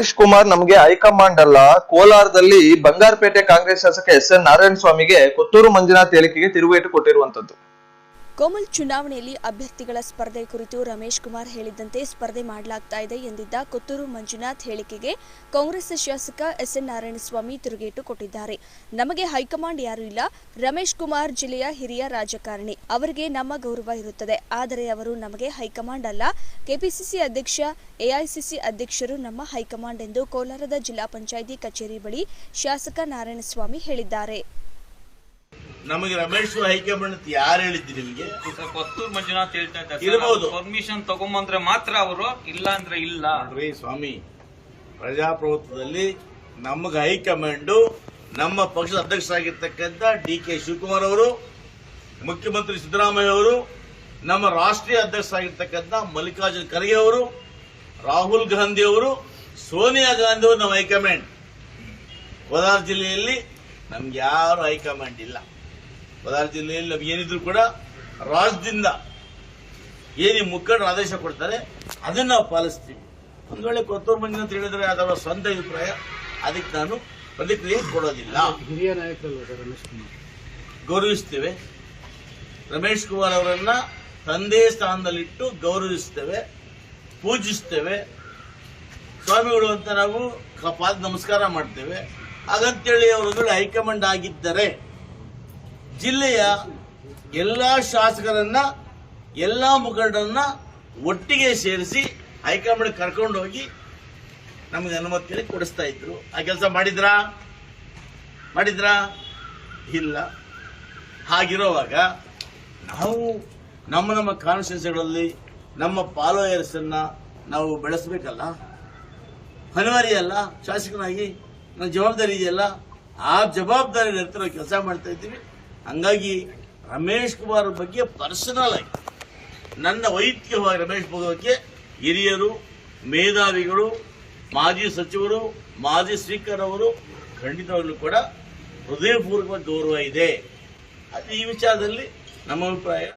ರಮೇಶ್ ಕುಮಾರ್ ನಮಗೆ ಹೈಕಮಾಂಡ್ ಅಲ್ಲ, ಕೋಲಾರದಲ್ಲಿ ಬಂಗಾರಪೇಟೆ ಕಾಂಗ್ರೆಸ್ ಶಾಸಕ ಎಸ್ ಎನ್ ನಾರಾಯಣ ಸ್ವಾಮಿಗೆ ಕೊತ್ತೂರು ಮಂಜುನಾಥ್ ಹೇಳಿಕೆಗೆ ತಿರುಗೇಟು ಕೊಟ್ಟಿರುವಂತದ್ದು. ಕೋಮಲ್ ಚುನಾವಣೆಯಲ್ಲಿ ಅಭ್ಯರ್ಥಿಗಳ ಸ್ಪರ್ಧೆ ಕುರಿತು ರಮೇಶ್ ಕುಮಾರ್ ಹೇಳಿದಂತೆ ಸ್ಪರ್ಧೆ ಮಾಡಲಾಗ್ತಾ ಇದೆ ಎಂದಿದ್ದ ಕೊತ್ತೂರು ಮಂಜುನಾಥ್ ಹೇಳಿಕೆಗೆ ಕಾಂಗ್ರೆಸ್ ಶಾಸಕ ಎಸ್ ಎನ್ ನಾರಾಯಣಸ್ವಾಮಿ ತಿರುಗೇಟು ಕೊಟ್ಟಿದ್ದಾರೆ. ನಮಗೆ ಹೈಕಮಾಂಡ್ ಯಾರೂ ಇಲ್ಲ, ರಮೇಶ್ ಕುಮಾರ್ ಜಿಲ್ಲೆಯ ಹಿರಿಯ ರಾಜಕಾರಣಿ. ಅವರಿಗೆ ನಮ್ಮ ಗೌರವ ಇರುತ್ತದೆ. ಆದರೆ ಅವರು ನಮಗೆ ಹೈಕಮಾಂಡ್ ಅಲ್ಲ. ಕೆಪಿಸಿಸಿ ಅಧ್ಯಕ್ಷ ಎಐಸಿಸಿ ಅಧ್ಯಕ್ಷರು ನಮ್ಮ ಹೈಕಮಾಂಡ್ ಎಂದು ಕೋಲಾರದ ಜಿಲ್ಲಾ ಪಂಚಾಯಿತಿ ಕಚೇರಿ ಬಳಿ ಶಾಸಕ ನಾರಾಯಣಸ್ವಾಮಿ ಹೇಳಿದ್ದಾರೆ. ನಮಗೆ ರಮೇಶ್ ಹೈಕಮಾಂಡ್ ಅಂತ ಯಾರು ಹೇಳಿದ್ದು ನಿಮಗೆ? ಸರ್ ಕೊತ್ತೂರು ಮಂಜುನಾಥ್ ಹೇಳ್ತಾ ಇದ್ದಾರೆ ಇರ್ಬೋದು. ಪರ್ಮಿಷನ್ ತಗೊಂಬಂದ್ರೆ ಮಾತ್ರ ಅವರು ಇಲ್ಲ ಅಂದ್ರೆ ಇಲ್ಲ. ನೋಡ್ರಿ ಸ್ವಾಮಿ ಪ್ರಜಾಪ್ರಭುತ್ವದಲ್ಲಿ ನಮಗೆ ಹೈಕಮಾಂಡು ನಮ್ಮ ಪಕ್ಷದ ಅಧ್ಯಕ್ಷರಾಗಿರ್ತಕ್ಕಂಥ ಡಿ ಕೆ ಶಿವಕುಮಾರ್ ಅವರು ಮುಖ್ಯಮಂತ್ರಿ ಸಿದ್ದರಾಮಯ್ಯ ಅವರು ನಮ್ಮ ರಾಷ್ಟ್ರೀಯ ಅಧ್ಯಕ್ಷರಾಗಿರ್ತಕ್ಕಂಥ ಮಲ್ಲಿಕಾರ್ಜುನ್ ಖರ್ಗೆ ಅವರು ರಾಹುಲ್ ಗಾಂಧಿ ಅವರು ಸೋನಿಯಾ ಗಾಂಧಿ ಅವರು ನಮ್ಮ ಹೈಕಮಾಂಡ್. ಕೋಲಾರ ಜಿಲ್ಲೆಯಲ್ಲಿ ನಮ್ಗೆ ಯಾರು ಹೈಕಮಾಂಡ್ ಇಲ್ಲ. ಕೋಲಾರ ಜಿಲ್ಲೆಯಲ್ಲಿ ನಮ್ಗೆ ಏನಿದ್ರು ಕೂಡ ರಾಜ್ಯದಿಂದ ಏನಿ ಮುಖಂಡರು ಆದೇಶ ಕೊಡ್ತಾರೆ ಅದನ್ನ ನಾವು ಪಾಲಿಸ್ತೀವಿ. ಒಂದು ವೇಳೆ ಕೊತ್ತೂರು ಮಂಜು ಅಂತ ಹೇಳಿದ್ರೆ ಅದರ ಸ್ವಂತ ಅಭಿಪ್ರಾಯ ಅದಕ್ಕೆ ನಾನು ಪ್ರತಿಕ್ರಿಯೆ ಕೊಡೋದಿಲ್ಲ. ಹಿರಿಯ ನಾಯಕರಲ್ಲ ಸರ್ ರಮೇಶ್ ಕುಮಾರ್? ಗೌರವಿಸ್ತೇವೆ. ರಮೇಶ್ ಕುಮಾರ್ ಅವರನ್ನ ತಂದೆ ಸ್ಥಾನದಲ್ಲಿಟ್ಟು ಗೌರವಿಸ್ತೇವೆ ಪೂಜಿಸ್ತೇವೆ. ಸ್ವಾಮಿಗಳು ಅಂತ ನಾವು ಪಾದ ನಮಸ್ಕಾರ ಮಾಡ್ತೇವೆ. ಹಾಗಂತೇಳಿ ಅವರು ಹೈಕಮಾಂಡ್ ಆಗಿದ್ದರೆ ಜಿಲ್ಲೆಯ ಎಲ್ಲ ಶಾಸಕರನ್ನ, ಎಲ್ಲ ಮುಖಂಡರನ್ನ ಒಟ್ಟಿಗೆ ಸೇರಿಸಿ ಹೈಕಮಾಂಡ್ ಕರ್ಕೊಂಡು ಹೋಗಿ ನಮಗೆ ಅನುಮತಿ ಕೊಡಿಸ್ತಾ ಇದ್ರು. ಆ ಕೆಲಸ ಮಾಡಿದ್ರಾ? ಮಾಡಿದ್ರಾ? ಇಲ್ಲ. ಹಾಗಿರುವಾಗ ನಾವು ನಮ್ಮ ನಮ್ಮ ಕಾನ್ಸ್ಟಿಟ್ಯೂನ್ಸಿಗಳಲ್ಲಿ ನಮ್ಮ ಫಾಲೋಯರ್ಸ್ ಅನ್ನ ನಾವು ಬೆಳೆಸಬೇಕಲ್ಲ? ಅನಿವಾರ್ಯ ಅಲ್ಲ? ಶಾಸಕನಾಗಿ ನನ್ನ ಜವಾಬ್ದಾರಿ ಇದೆಯಲ್ಲ? ಆ ಜವಾಬ್ದಾರಿ ನಿರತರ ಕೆಲಸ ಮಾಡ್ತಾ ಇದ್ದೀವಿ. ಹಂಗಾಗಿ ರಮೇಶ್ ಕುಮಾರ್ ಬಗ್ಗೆ ಪರ್ಸನಲ್ ಆಗಿ, ನನ್ನ ವೈಯಕ್ತಿಕವಾಗಿ ರಮೇಶ್ ಬಗ್ಗೆ ಹಿರಿಯರು, ಮೇಧಾವಿಗಳು, ಮಾಜಿ ಸಚಿವರು, ಮಾಜಿ ಸ್ಪೀಕರ್ ಅವರು ಖಂಡಿತವಾಗ್ಲೂ ಕೂಡ ಹೃದಯಪೂರ್ವಕ ಗೌರವ ಇದೆ. ಅದು ಈ ವಿಚಾರದಲ್ಲಿ ನಮ್ಮ ಅಭಿಪ್ರಾಯ.